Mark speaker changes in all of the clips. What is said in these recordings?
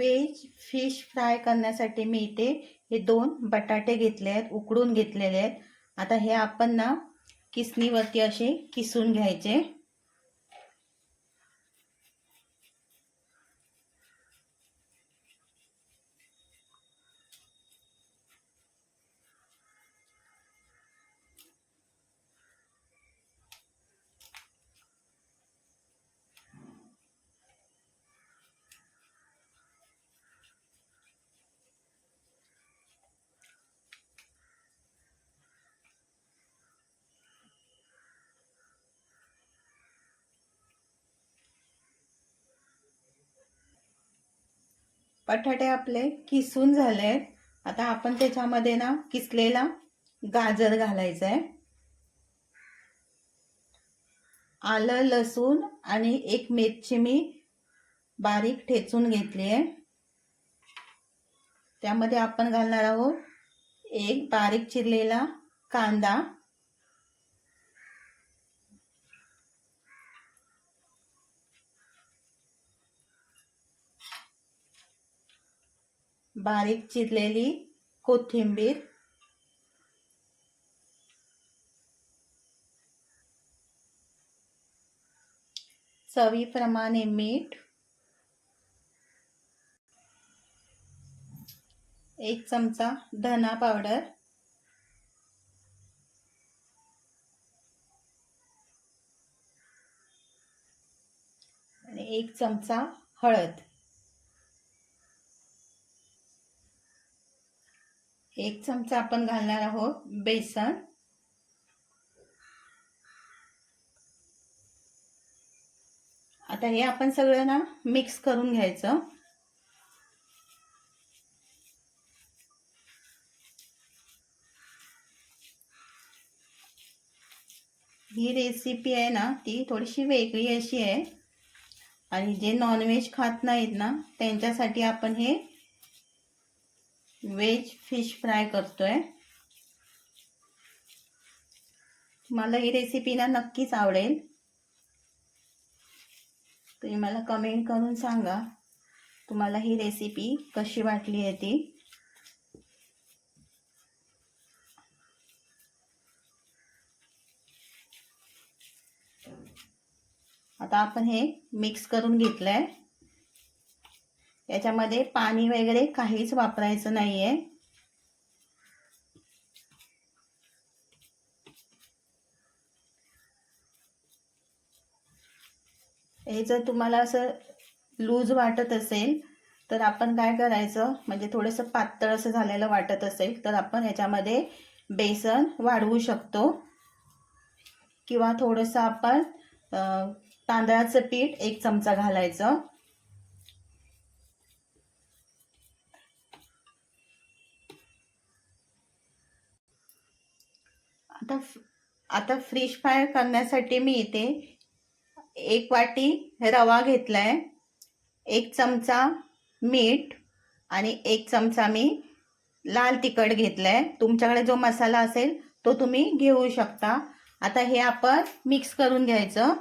Speaker 1: Veg fish fry करण्यासाठी मी इथे हे दोन बटाटे घेतले आहेत उकडून घेतलेले आहेत. आता हे आपण ना किसणीवरती असे किसून घ्यायचे. बटाटे आपले किसून झाले आहेत आता आपण त्याच्यामध्ये ना किसलेला गाजर घालायचा आहे आलं लसूण आणि एक मिरची मी बारीक ठेचून घेतली आहे. त्यामध्ये आपण घालणार आहोत एक बारीक चिरलेला कांदा. बारीक चिरलेली कोथिंबीर. चवीप्रमाणे मीठ. एक चमचा धना पावडर. आणि एक चमचा हळद. एक चमचा आपण घालणार आहोत बेसन. आता हे आपण सगळं ना मिक्स करून घ्यायचं. ही रेसिपी आहे ना ती थोडीशी वेगळी अशी आहे. आणि जे नॉनव्हेज खात नाहीत ना त्यांच्यासाठी आपण हे व्हेज फिश फ्राय करतोय. मला ही रेसिपी ना नक्कीच आवडेल. तुम्ही मला कमेंट करून सांगा तुम्हाला ही रेसिपी कशी वाटली आहे ती. आता आपण हे मिक्स करून घेतलं आहे याच्यामध्ये पाणी वगैरे काहीच वापरायचं नाहीये. हे जर तुम्हाला असं लूज वाटत असेल तर आपण काय करायचं म्हणजे थोडंसं पातळ असं झालेलं वाटत असेल तर आपण याच्यामध्ये बेसन वाढवू शकतो. किंवा थोडंसं आपण तांदळाचं पीठ एक चमचा घालायचं. आता आता फ्रीश फ्राय करण्यासाठी मी इथे एक वाटी रवा घेतला आहे एक चमचा मीठ आणि एक चमचा मी लाल तिखट घेतलाय. तुमच्याकडे जो मसाला असेल तो तुम्ही घेऊ शकता. आता हे आपण मिक्स करून घ्यायचं.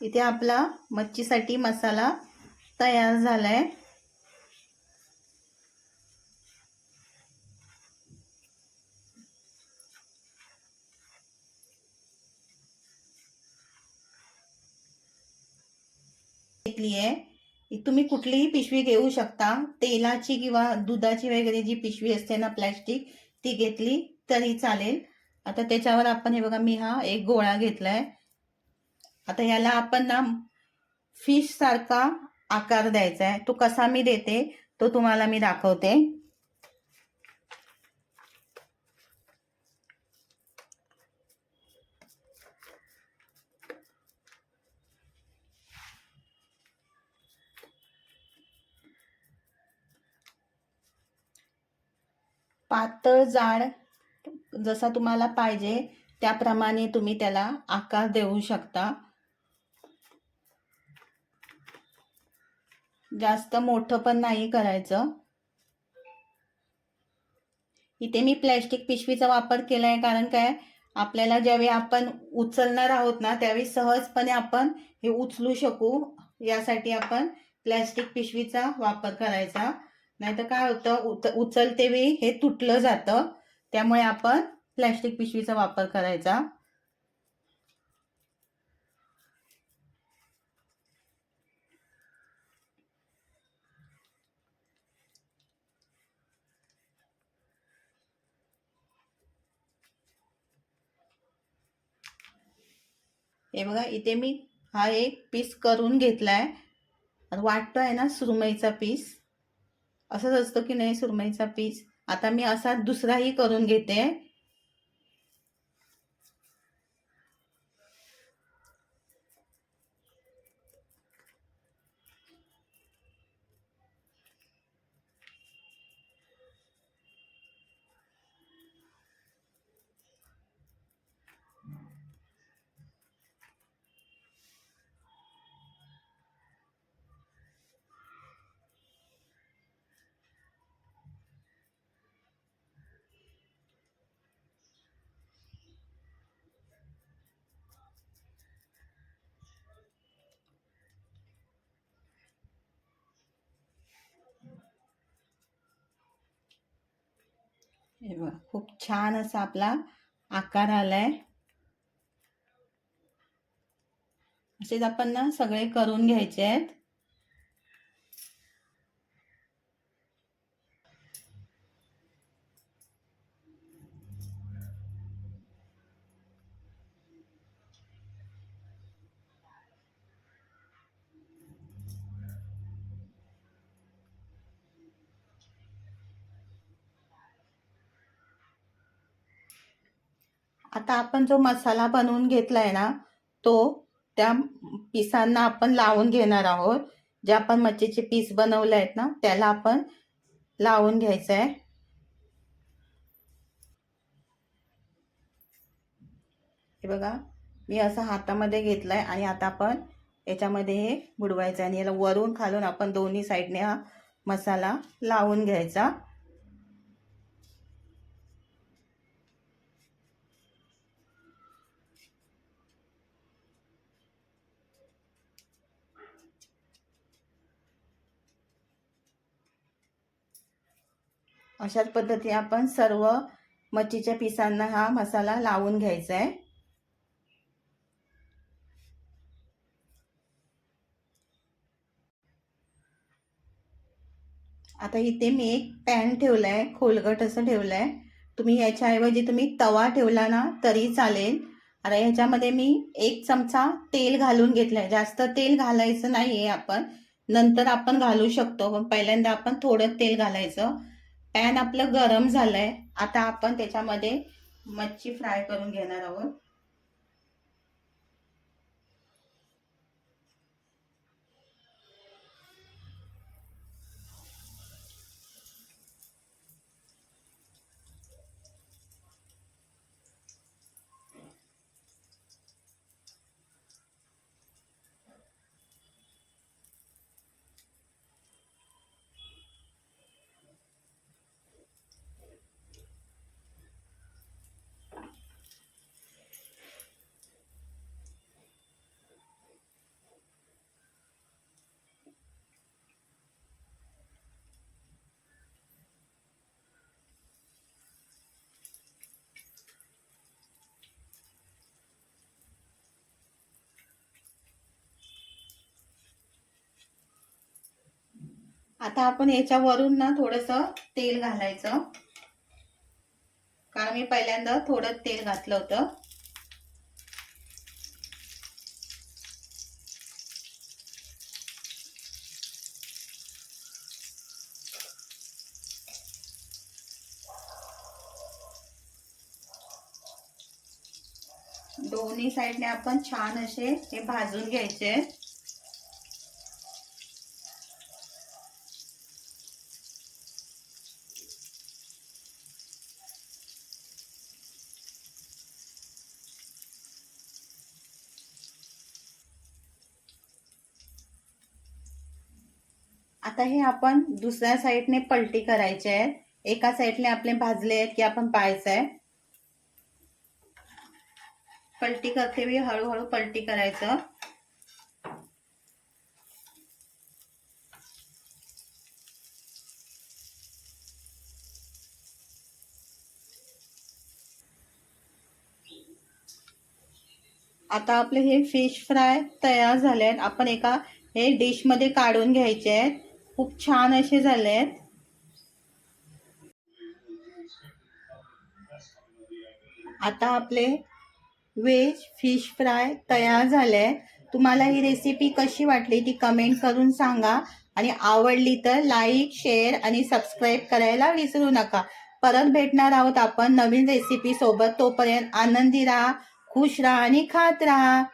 Speaker 1: इथे आपला मच्छीसाठी मसाला तयार झालाय. घेतली आहे. तुम्ही कुठलीही पिशवी घेऊ शकता. तेलाची किंवा दुधाची वगैरे जी पिशवी असते ना प्लॅस्टिक ती घेतली तरी चालेल. आता त्याच्यावर आपण हे बघा मी हा एक गोळा घेतलाय. आता ह्याला आपण ना फिश सारखा आकार द्यायचा आहे. तो कसा मी देते तो तुम्हाला मी दाखवते. पातळ जाड जसा तुम्हाला पाहिजे त्याप्रमाणे तुम्ही त्याला आकार देऊ शकता. जास्त मोठं पण नाही करायचं. इथे मी प्लॅस्टिक पिशवीचा वापर केला आहे कारण काय? आपल्याला ज्यावेळी आपण उचलणार आहोत ना त्यावेळी सहजपणे आपण हे उचलू शकू. यासाठी आपण प्लॅस्टिक पिशवीचा वापर करायचा. नाहीतर काय होतं? उचलते वेळी हे तुटलं जातं. त्यामुळे आपण प्लॅस्टिक पिशवीचा वापर करायचा. हे बघा इथे मी हा एक पीस करून घेतला आहे वाटतो आहे ना सुरमईचा पीस असंच असतं की नाही सुरमईचा पीस आता मी असा दुसराही करून घेते. हे बघा खूप छान असा आपला आकार आलाय. असेच आपण ना सगळे करून घ्यायचे आहेत. आता आपण जो मसाला बनवून घेतला आहे ना तो त्या पिसांना आपण लावून घेणार आहोत. जे आपण मच्छीचे पीस बनवले आहेत ना त्याला आपण लावून घ्यायचं आहे हे बघा मी असं हातामध्ये घेतलं आहे आणि आता आपण याच्यामध्ये हे बुडवायचं आहे आणि याला वरून खालून आपण दोन्ही साईडने हा मसाला लावून घ्यायचा. अशाच पद्धतीने आपण सर्व मच्छीच्या पिसांना हा मसाला लावून घ्यायचा आहे आता इथे मी एक पॅन ठेवलाय खोलगट असं ठेवलंय. तुम्ही याच्याऐवजी तुम्ही तवा ठेवला ना तरी चालेल. आता ह्याच्यामध्ये मी एक चमचा तेल घालून घेतलंय. जास्त तेल घालायचं नाहीये आपण. नंतर आपण घालू शकतो. पण पहिल्यांदा आपण थोडं तेल घालायचं. पॅन आपलं गरम झालंय. आता आपण त्याच्यामध्ये मच्छी फ्राय करून घेणार आहोत. आता आपण याच्यावरून ना थोडस तेल घालायचं. कारण मी पहिल्यांदा थोडं तेल घातलं होतं. दोन्ही साईडने आपण छान असे हे भाजून घ्यायचे. आता हे आपण दुसऱ्या साईडने पलटी करायचे आहेत. एका साईडने आपले भाजले आहेत की आपण पाहायचं आहे. पलटी करते वेळी हळूहळू पलटी करायचं. आता आपले हे फिश फ्राय तयार झाले आहेत. आपण एका हे डिशमध्ये काढून घ्यायचे आहेत. खूप छान असे झाले आहेत. आता आपले व्हेज फिश फ्राय तयार झाले आहेत. तुम्हाला ही रेसिपी कशी वाटली ती कमेंट करून सांगा. आणि आवडली तर लाईक शेअर आणि सबस्क्राईब करायला विसरू नका. परत भेटणार आहोत आपण नवीन रेसिपी सोबत. तोपर्यंत आनंदी राहा खुश राहा आणि खात राहा.